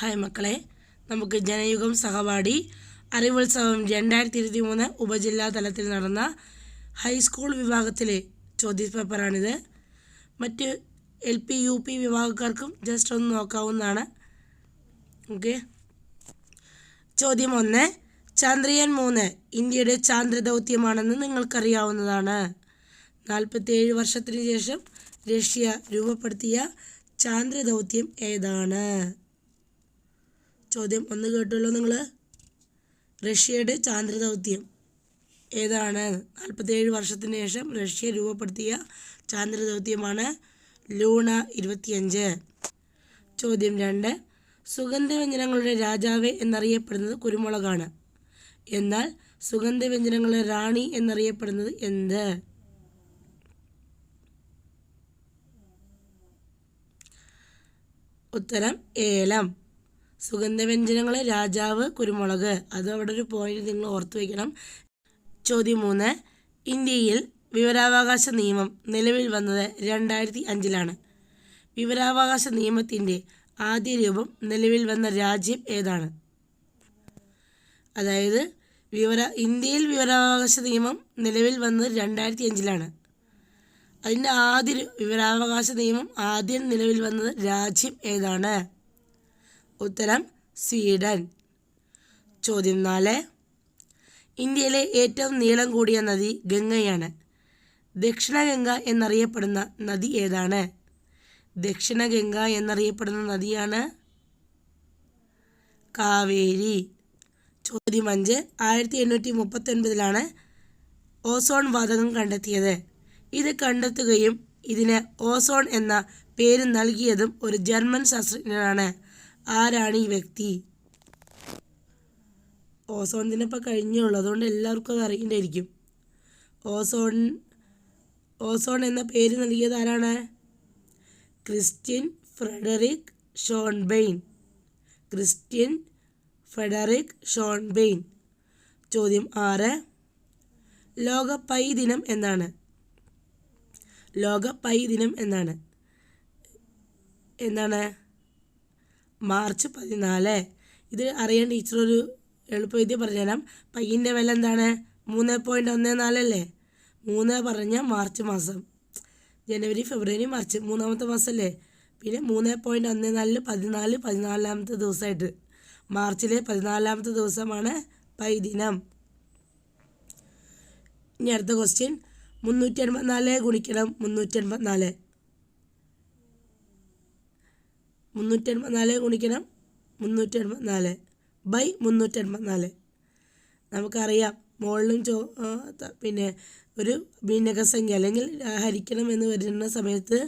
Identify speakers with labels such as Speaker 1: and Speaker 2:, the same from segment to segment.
Speaker 1: Hi മക്കളെ. നമുക്ക് ജനയുഗം സഹപാഠി അറിവുത്സവം രണ്ടായിരത്തി ഇരുപത്തി മൂന്ന് ഉപജില്ലാ തലത്തിൽ നടന്ന ഹൈസ്കൂൾ വിഭാഗത്തിലെ ചോദ്യപേപ്പറാണിത്. മറ്റ് എൽ പി യു പി വിഭാഗക്കാർക്കും ജസ്റ്റ് ഒന്ന് നോക്കാവുന്നതാണ്. ഓക്കെ. ചോദ്യം ഒന്ന് ചന്ദ്രയാൻ മൂന്ന് ഇന്ത്യയുടെ ചാന്ദ്ര ദൗത്യമാണെന്ന് നിങ്ങൾക്കറിയാവുന്നതാണ്. നാൽപ്പത്തിയേഴ് വർഷത്തിന് ശേഷം റഷ്യ രൂപപ്പെടുത്തിയ ചാന്ദ്ര ദൗത്യം ഏതാണ്? ചോദ്യം ഒന്ന് കേട്ടുള്ളൂ നിങ്ങൾ റഷ്യയുടെ ചാന്ദ്ര ദൗത്യം ഏതാണ്? നാൽപ്പത്തിയേഴ് വർഷത്തിന് ശേഷം റഷ്യ രൂപപ്പെടുത്തിയ ചാന്ദ്ര ദൗത്യമാണ് ലൂണ ഇരുപത്തിയഞ്ച്. ചോദ്യം രണ്ട്. സുഗന്ധവ്യഞ്ജനങ്ങളുടെ രാജാവ് എന്നറിയപ്പെടുന്നത് കുരുമുളകാണ്. എന്നാൽ സുഗന്ധവ്യഞ്ജനങ്ങളുടെ റാണി എന്നറിയപ്പെടുന്നത് എന്ത്? ഉത്തരം ഏലം. സുഗന്ധവ്യഞ്ജനങ്ങളെ രാജാവ് കുരുമുളക്. അത് അവിടെ ഒരു പോയിന്റ് നിങ്ങൾ ഓർത്തു വയ്ക്കണം ചോദ്യം മൂന്ന്. ഇന്ത്യയിൽ വിവരാവകാശ നിയമം നിലവിൽ വന്നത് രണ്ടായിരത്തി അഞ്ചിലാണ് വിവരാവകാശ നിയമത്തിന്റെ ആദ്യ രൂപം നിലവിൽ വന്ന രാജ്യം ഏതാണ്? അതായത് വിവര ഇന്ത്യയിൽ വിവരാവകാശ നിയമം നിലവിൽ വന്നത് രണ്ടായിരത്തി അഞ്ചിലാണ് അതിന്റെ ആദ്യ വിവരാവകാശ നിയമം ആദ്യം നിലവിൽ വന്നത് രാജ്യം ഏതാണ്? ഉത്തരം സ്വീഡൻ. ചോദ്യം നാല്. ഇന്ത്യയിലെ ഏറ്റവും നീളം കൂടിയ നദി ഗംഗയാണ്. ദക്ഷിണഗംഗ എന്നറിയപ്പെടുന്ന നദി ഏതാണ്? ദക്ഷിണഗംഗ എന്നറിയപ്പെടുന്ന നദിയാണ് കാവേരി. ചോദ്യം അഞ്ച്. ആയിരത്തി എണ്ണൂറ്റി മുപ്പത്തൊൻപതിലാണ് ഓസോൺ വാതകം കണ്ടെത്തിയത്. ഇത് കണ്ടെത്തുകയും ഇതിന് ഓസോൺ എന്ന പേര് നൽകിയതും ഒരു ജർമ്മൻ ശാസ്ത്രജ്ഞനാണ്. ആരാണ് ഈ വ്യക്തി? ഓസോൺ ദിനപ്പോൾ കഴിഞ്ഞേ ഉള്ളൂ. അതുകൊണ്ട് എല്ലാവർക്കും അത് അറിയേണ്ടിയിരിക്കും. ഓസോൺ ഓസോൺ എന്ന പേര് നൽകിയത് ആരാണ്? Christian Frederick Schönbein. Christian Frederick Schönbein. ചോദ്യം ആറ്. ലോക പൈ ദിനം എന്നാണ്. ലോക പൈ ദിനം എന്നാണ്. എന്താണ്? മാർച്ച് പതിനാല്. ഇത് അറിയാൻ ടീച്ചർ ഒരു എളുപ്പവിദ്യ പറഞ്ഞുതരാം. പയ്യന്റെ വില എന്താണ്? മൂന്ന് പോയിന്റ് ഒന്ന് നാലല്ലേ മൂന്ന് പറഞ്ഞ മാർച്ച് മാസം. ജനുവരി ഫെബ്രുവരി മാർച്ച് മൂന്നാമത്തെ മാസമല്ലേ പിന്നെ മൂന്ന് പോയിന്റ് ഒന്ന് നാലിൽ പതിനാല് പതിനാലാമത്തെ ദിവസമായിട്ട്. മാർച്ചിലെ പതിനാലാമത്തെ ദിവസമാണ് പൈ ദിനം. ഇനി അടുത്ത ക്വസ്റ്റ്യൻ മുന്നൂറ്റി എൺപത്തിനാല് ഗുണിക്കണം മുന്നൂറ്റി എൺപത്തിനാല് മുന്നൂറ്റി എൺപത്തിനാല് ഗുണിക്കണം മുന്നൂറ്റി എൺപത്തിനാല് ബൈ മുന്നൂറ്റി എൺപത്തിനാല് നമുക്കറിയാം മുകളിലും ചോ പിന്നെ ഒരു ഭിന്നകസംഖ്യ അല്ലെങ്കിൽ ഹരിക്കണം എന്ന് വരുന്ന സമയത്ത്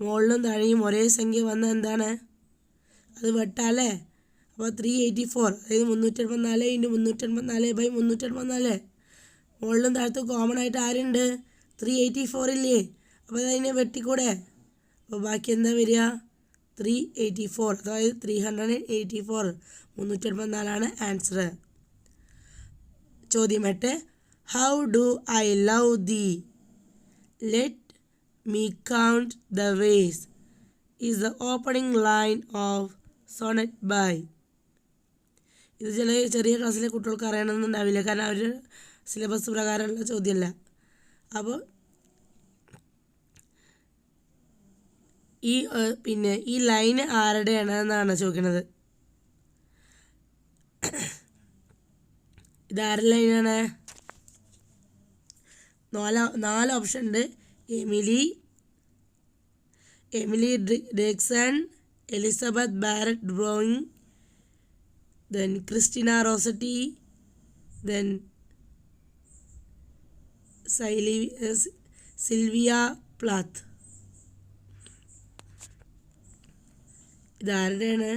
Speaker 1: മുകളിലും താഴെയും ഒരേ സംഖ്യ വന്ന എന്താണ്? അത് വെട്ടാലേ അപ്പോൾ ത്രീ എയ്റ്റി ഫോർ അതായത് മുന്നൂറ്റി എൺപത്തിനാല് ഇന്റു മുന്നൂറ്റി എൺപത്തിനാല് ബൈ മുന്നൂറ്റി എൺപത്തിനാല് മുകളിലും താഴത്തും കോമൺ ആയിട്ട് ആരുണ്ട്? ത്രീ എയ്റ്റി ഫോർ ഇല്ലേ? അപ്പോൾ അതിനെ വെട്ടിക്കൂടെ? അപ്പോൾ ബാക്കി എന്താ വരിക? ത്രീ എയ്റ്റി ഫോർ അതായത് ത്രീ ഹൺഡ്രഡ് എയ്റ്റി ഫോർ മുന്നൂറ്റി എൺപത്തിനാലാണ് ആൻസർ ചോദ്യം എട്ട്. How do I love thee let me count the ways is the opening line of sonnet by ഇത് ചില ചെറിയ ക്ലാസ്സിലെ കുട്ടികൾക്ക് അറിയണമെന്നുണ്ടാവില്ല കാരണം അവർ സിലബസ് പ്രകാരമുള്ള ചോദ്യമല്ല. അപ്പോൾ ഈ പിന്നെ ഈ ലൈൻ ആരുടെയാണ് എന്നാണ് ചോദിക്കുന്നത് ഇത് ആരുടെ ലൈനാണ്? നാല് നാല് ഓപ്ഷൻ ഉണ്ട് Emily Emily Dickinson Elizabeth Barrett Browning then Christina Rossetti then സൈലി Sylvia Plath. ഇതാരുടെയാണ്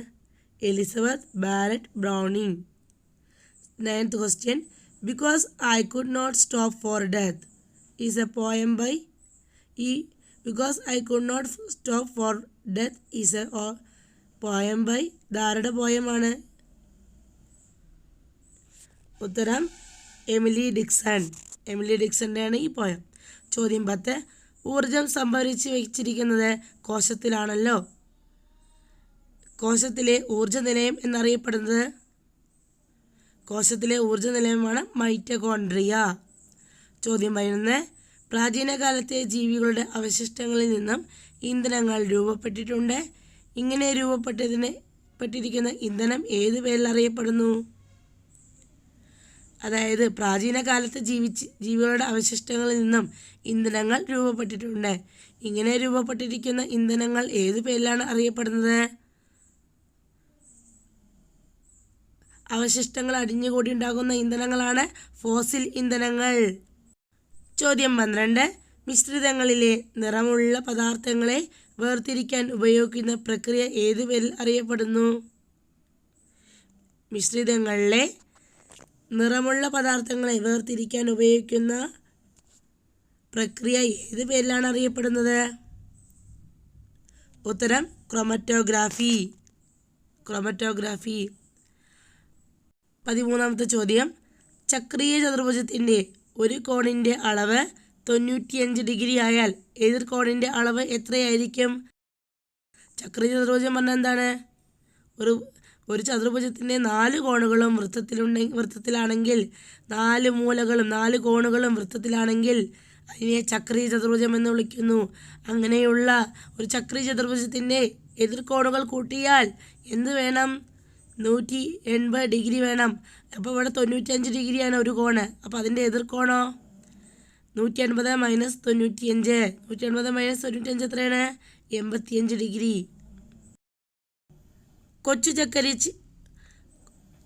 Speaker 1: Elizabeth Barrett Browning ninth question because I could not stop for death is a poem by ഈ because I could not stop for death is a poem by ഇതാരുടെ പോയമാണ് ഉത്തരം Emily Dixon. Emily ഡിക്സന്റെയാണ് ഈ poem ചോദ്യം പത്ത്. ഊർജം സംഭരിച്ച് വെച്ചിരിക്കുന്നത് കോശത്തിലാണല്ലോ. കോശത്തിലെ ഊർജ നിലയം എന്നറിയപ്പെടുന്നത് കോശത്തിലെ ഊർജ നിലയമാണ് മൈറ്റോകോൺഡ്രിയ. ചോദ്യം പതിനൊന്ന്. പ്രാചീന കാലത്തെ ജീവികളുടെ അവശിഷ്ടങ്ങളിൽ നിന്നും ഇന്ധനങ്ങൾ രൂപപ്പെട്ടിട്ടുണ്ട്. ഇങ്ങനെ രൂപപ്പെട്ടതിന് പെട്ടിരിക്കുന്ന ഇന്ധനം ഏത് പേരിൽ അറിയപ്പെടുന്നു? അതായത് പ്രാചീന കാലത്ത് ജീവിച്ച് ജീവികളുടെ അവശിഷ്ടങ്ങളിൽ നിന്നും ഇന്ധനങ്ങൾ രൂപപ്പെട്ടിട്ടുണ്ട്. ഇങ്ങനെ രൂപപ്പെട്ടിരിക്കുന്ന ഇന്ധനങ്ങൾ ഏത് പേരിലാണ് അറിയപ്പെടുന്നത്? അവശിഷ്ടങ്ങൾ അടിഞ്ഞുകൂടി ഉണ്ടാകുന്ന ഇന്ധനങ്ങളാണ് ഫോസിൽ ഇന്ധനങ്ങൾ. ചോദ്യം പന്ത്രണ്ട്. മിശ്രിതങ്ങളിലെ നിറമുള്ള പദാർത്ഥങ്ങളെ വേർതിരിക്കാൻ ഉപയോഗിക്കുന്ന പ്രക്രിയ ഏതു പേരിൽ അറിയപ്പെടുന്നു? മിശ്രിതങ്ങളിലെ നിറമുള്ള പദാർത്ഥങ്ങളെ വേർതിരിക്കാൻ ഉപയോഗിക്കുന്ന പ്രക്രിയ ഏത് പേരിലാണ് അറിയപ്പെടുന്നത്? ഉത്തരം ക്രൊമറ്റോഗ്രാഫി. ക്രൊമറ്റോഗ്രാഫി. പതിമൂന്നാമത്തെ ചോദ്യം. ചക്രീയ ചതുർഭുജത്തിന്റെ ഒരു കോണിന്റെ അളവ് തൊണ്ണൂറ്റിയഞ്ച് ഡിഗ്രി ആയാൽ എതിർ കോണിന്റെ അളവ് എത്രയായിരിക്കും? ചക്രീയ ചതുർഭുജം പറഞ്ഞാൽ എന്താണ്? ഒരു ഒരു ചതുർഭുജത്തിന്റെ നാല് കോണുകളും വൃത്തത്തിലുണ്ടെ വൃത്തത്തിലാണെങ്കിൽ നാല് മൂലകളും നാല് കോണുകളും വൃത്തത്തിലാണെങ്കിൽ അതിനെ ചക്രീയ ചതുർഭുജം എന്ന് വിളിക്കുന്നു. അങ്ങനെയുള്ള ഒരു ചക്രീയ ചതുർഭുജത്തിന്റെ എതിർകോണുകൾ കൂട്ടിയാൽ എന്ത് വേണം? നൂറ്റി എൺപത് ഡിഗ്രി വേണം. അപ്പോൾ ഇവിടെ തൊണ്ണൂറ്റഞ്ച് ഡിഗ്രിയാണ് ഒരു കോണ്. അപ്പോൾ അതിന്റെ എതിർക്കോണോ നൂറ്റി എൺപത് മൈനസ് തൊണ്ണൂറ്റിയഞ്ച്. നൂറ്റി എൺപത് മൈനസ് തൊണ്ണൂറ്റിയഞ്ച് എത്രയാണ്? എൺപത്തിയഞ്ച് ഡിഗ്രി. കൊച്ചു ചക്കരിച്ചി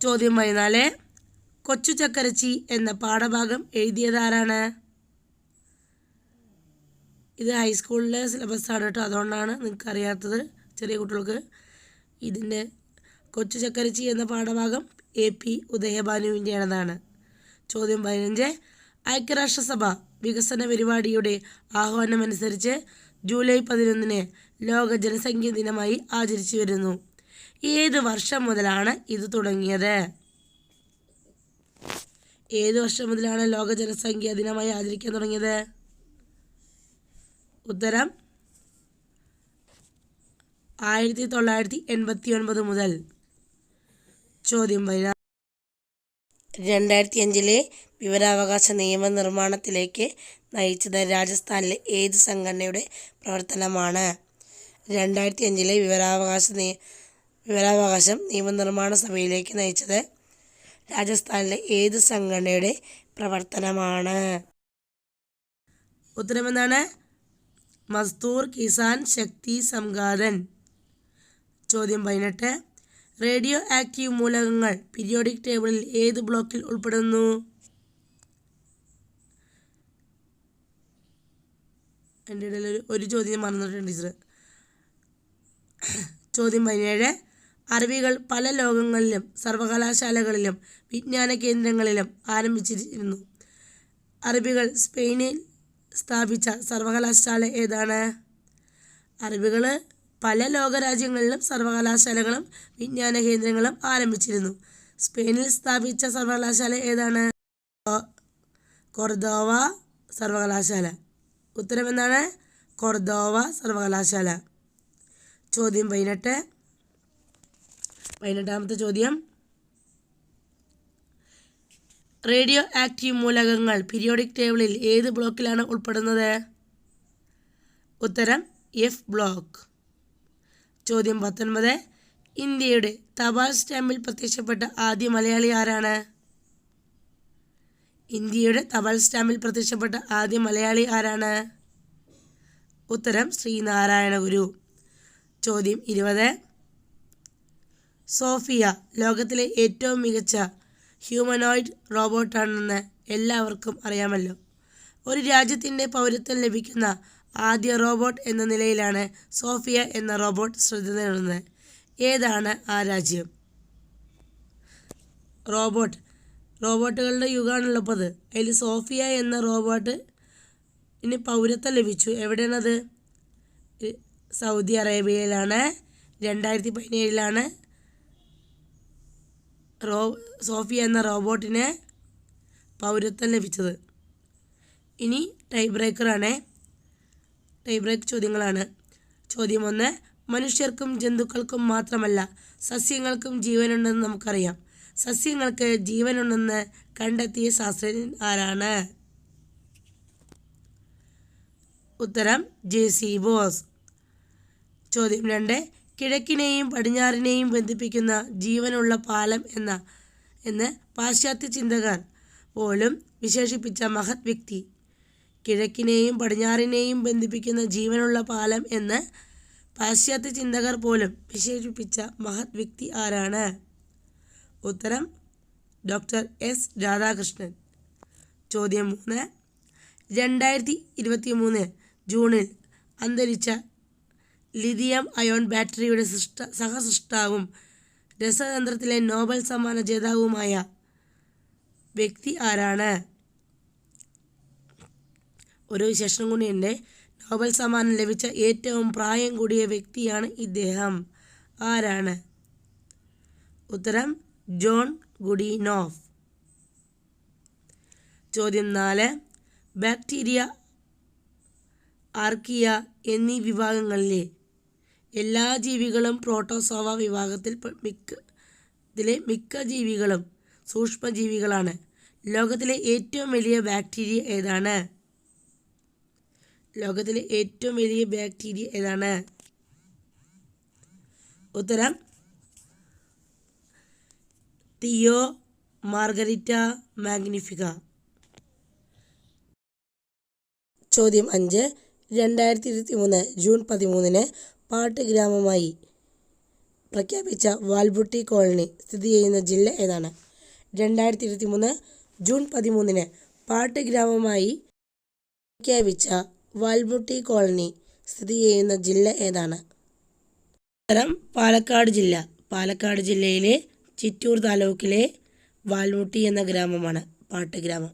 Speaker 1: ചോദ്യം പതിനാല്. കൊച്ചു ചക്കരച്ചി എന്ന പാഠഭാഗം എഴുതിയതാരാണ് ഇത് ഹൈസ്കൂളിലെ സിലബസാണ് കേട്ടോ. അതുകൊണ്ടാണ് നിങ്ങൾക്ക് അറിയാത്തത് ചെറിയ കുട്ടികൾക്ക് ഇതിന്റെ കൊച്ചു ചക്കരച്ചി എന്ന പാഠഭാഗം എ പി ഉദയഭാനുവിന്റെയാണതാണ് ചോദ്യം പതിനഞ്ച്. ഐക്യരാഷ്ട്രസഭ വികസന പരിപാടിയുടെ ആഹ്വാനമനുസരിച്ച് ജൂലൈ പതിനൊന്നിന് ലോക ജനസംഖ്യ ദിനമായി ആചരിച്ചു വരുന്നു. ഏത് വർഷം മുതലാണ് ഇത് തുടങ്ങിയത്? ഏത് വർഷം മുതലാണ് ലോക ജനസംഖ്യ ദിനമായി ആചരിക്കാൻ തുടങ്ങിയത്? ഉത്തരം. ആയിരത്തി തൊള്ളായിരത്തി എൺപത്തി ഒൻപത് മുതൽ ചോദ്യം വരിക രണ്ടായിരത്തി അഞ്ചിലെ വിവരാവകാശ നിയമനിർമ്മാണത്തിലേക്ക് നയിച്ചത് രാജസ്ഥാനിലെ ഏത് സംഘടനയുടെ പ്രവർത്തനമാണ്? രണ്ടായിരത്തി അഞ്ചിലെ വിവരാവകാശ നിയ വിവരാവകാശം നിയമനിർമ്മാണ സഭയിലേക്ക് നയിച്ചത് രാജസ്ഥാനിലെ ഏത് സംഘടനയുടെ പ്രവർത്തനമാണ്? ഉത്തരമെന്താണ്? മസ്തൂർ കിസാൻ ശക്തി സംഘാതൻ ചോദ്യം പതിനെട്ട്. റേഡിയോ ആക്റ്റീവ് മൂലകങ്ങൾ പീരിയോഡിക് ടേബിളിൽ ഏത് ബ്ലോക്കിൽ ഉൾപ്പെടുന്നു? എന്റെ ഇടയിൽ ഒരു ഒരു ചോദ്യം മറന്നിട്ടുണ്ട് ടീച്ചർ ചോദ്യം പതിനേഴ്. അറിവികൾ പല ലോകങ്ങളിലും സർവകലാശാലകളിലും വിജ്ഞാന കേന്ദ്രങ്ങളിലും ആരംഭിച്ചിരുന്നു. അറിവികൾ സ്പെയിനിൽ സ്ഥാപിച്ച സർവകലാശാല ഏതാണ്? അറബികൾ പല ലോകരാജ്യങ്ങളിലും സർവകലാശാലകളും വിജ്ഞാന കേന്ദ്രങ്ങളും ആരംഭിച്ചിരുന്നു. സ്പെയിനിൽ സ്ഥാപിച്ച സർവകലാശാല ഏതാണ്? കൊർദോവ സർവകലാശാല. ഉത്തരം എന്താണ് കൊർദോവ സർവകലാശാല. ചോദ്യം പതിനെട്ട്. പതിനെട്ടാമത്തെ ചോദ്യം. റേഡിയോ ആക്റ്റീവ് മൂലകങ്ങൾ പീരിയോഡിക് ടേബിളിൽ ഏത് ബ്ലോക്കിലാണ് ഉൾപ്പെടുന്നത്? ഉത്തരം എഫ് ബ്ലോക്ക്. ചോദ്യം പത്തൊൻപത്. ഇന്ത്യയുടെ തപാൽ സ്റ്റാമ്പിൽ പ്രത്യക്ഷപ്പെട്ട ആദ്യ മലയാളി ആരാണ്? ഇന്ത്യയുടെ തപാൽ സ്റ്റാമ്പിൽ പ്രത്യക്ഷപ്പെട്ട ആദ്യ മലയാളി ആരാണ്? ഉത്തരം ശ്രീനാരായണ ഗുരു. ചോദ്യം ഇരുപത്. സോഫിയ ലോകത്തിലെ ഏറ്റവും മികച്ച ഹ്യൂമനോയിഡ് റോബോട്ടാണെന്ന് എല്ലാവർക്കും അറിയാമല്ലോ. ഒരു രാജ്യത്തിന്റെ പൗരത്വം ലഭിക്കുന്ന ആദ്യ റോബോട്ട് എന്ന നിലയിലാണ് സോഫിയ എന്ന റോബോട്ട് ശ്രദ്ധ നേടുന്നത്. ഏതാണ് ആ രാജ്യം? റോബോട്ട്. റോബോട്ടുകളുടെ അത് അതിൽ സോഫിയ എന്ന റോബോട്ട് ഇനി പൗരത്വം ലഭിച്ചു. എവിടെയാണത്? സൗദി അറേബ്യയിലാണ്. രണ്ടായിരത്തി പതിനേഴിലാണ് റോ സോഫിയ എന്ന റോബോട്ടിന് പൗരത്വം ലഭിച്ചത്. ഇനി ടൈ ബ്രേക്കറാണ് ടൈ ബ്രേക്ക് ചോദ്യങ്ങളാണ്. ചോദ്യം ഒന്ന് മനുഷ്യർക്കും ജന്തുക്കൾക്കും മാത്രമല്ല സസ്യങ്ങൾക്കും ജീവനുണ്ടെന്ന് നമുക്കറിയാം. സസ്യങ്ങൾക്ക് ജീവനുണ്ടെന്ന് കണ്ടെത്തിയ ശാസ്ത്രജ്ഞൻ ആരാണ്? ഉത്തരം ജെ സി ബോസ്. ചോദ്യം രണ്ട് കിഴക്കിനെയും പടിഞ്ഞാറിനെയും ബന്ധിപ്പിക്കുന്ന ജീവനുള്ള പാലം എന്ന എന്ന് പാശ്ചാത്യ ചിന്തകർ പോലും വിശേഷിപ്പിച്ച മഹത് വ്യക്തി. കിഴക്കിനെയും പടിഞ്ഞാറിനെയും ബന്ധിപ്പിക്കുന്ന ജീവനുള്ള പാലം എന്ന് പാശ്ചാത്യ ചിന്തകർ പോലും വിശേഷിപ്പിച്ച മഹത് വ്യക്തി ആരാണ്? ഉത്തരം ഡോക്ടർ എസ്. രാധാകൃഷ്ണൻ. ചോദ്യം മൂന്ന്. രണ്ടായിരത്തി ഇരുപത്തി മൂന്ന് ജൂണിൽ അന്തരിച്ച ലിഥിയം അയോൺ ബാറ്ററിയുടെ സൃഷ്ട സഹസൃഷ്ടാവും രസതന്ത്രത്തിലെ നോബൽ സമ്മാന ജേതാവുമായ വ്യക്തി ആരാണ്? ഒരു വിശേഷണം കൂടിയുണ്ട് നോബൽ സമ്മാനം ലഭിച്ച ഏറ്റവും പ്രായം കൂടിയ വ്യക്തിയാണ് ഇദ്ദേഹം. ആരാണ്? ഉത്തരം ജോൺ ഗുഡിനോഫ്. ചോദ്യം നാല് ബാക്ടീരിയ ആർക്കിയ എന്നീ വിഭാഗങ്ങളിലെ എല്ലാ ജീവികളും പ്രോട്ടോസോവ വിഭാഗത്തിൽ മിക്ക ഇതിലെ മിക്ക ജീവികളും സൂക്ഷ്മജീവികളാണ്. ലോകത്തിലെ ഏറ്റവും വലിയ ബാക്ടീരിയ ഏതാണ്? ലോകത്തിലെ ഏറ്റവും വലിയ ബാക്ടീരിയ ഏതാണ്? ഉത്തരം തിയോ മാർഗരിറ്റ മാഗ്നിഫിക. ചോദ്യം അഞ്ച്. രണ്ടായിരത്തി ഇരുപത്തി മൂന്ന് ജൂൺ പതിമൂന്നിന് പാട്ട് ഗ്രാമമായി പ്രഖ്യാപിച്ച വാൽബുട്ടി കോളനി സ്ഥിതി ചെയ്യുന്ന ജില്ല ഏതാണ്? രണ്ടായിരത്തി ഇരുപത്തി മൂന്ന് ജൂൺ പതിമൂന്നിന് പാട്ട് ഗ്രാമമായി പ്രഖ്യാപിച്ച വാൽബുട്ടി കോളനി സ്ഥിതി ചെയ്യുന്ന ജില്ല ഏതാണ്? ഉത്തരം പാലക്കാട് ജില്ല. പാലക്കാട് ജില്ലയിലെ ചിറ്റൂർ താലൂക്കിലെ വാൽമുട്ടി എന്ന ഗ്രാമമാണ്. പാട്ട് ഗ്രാമം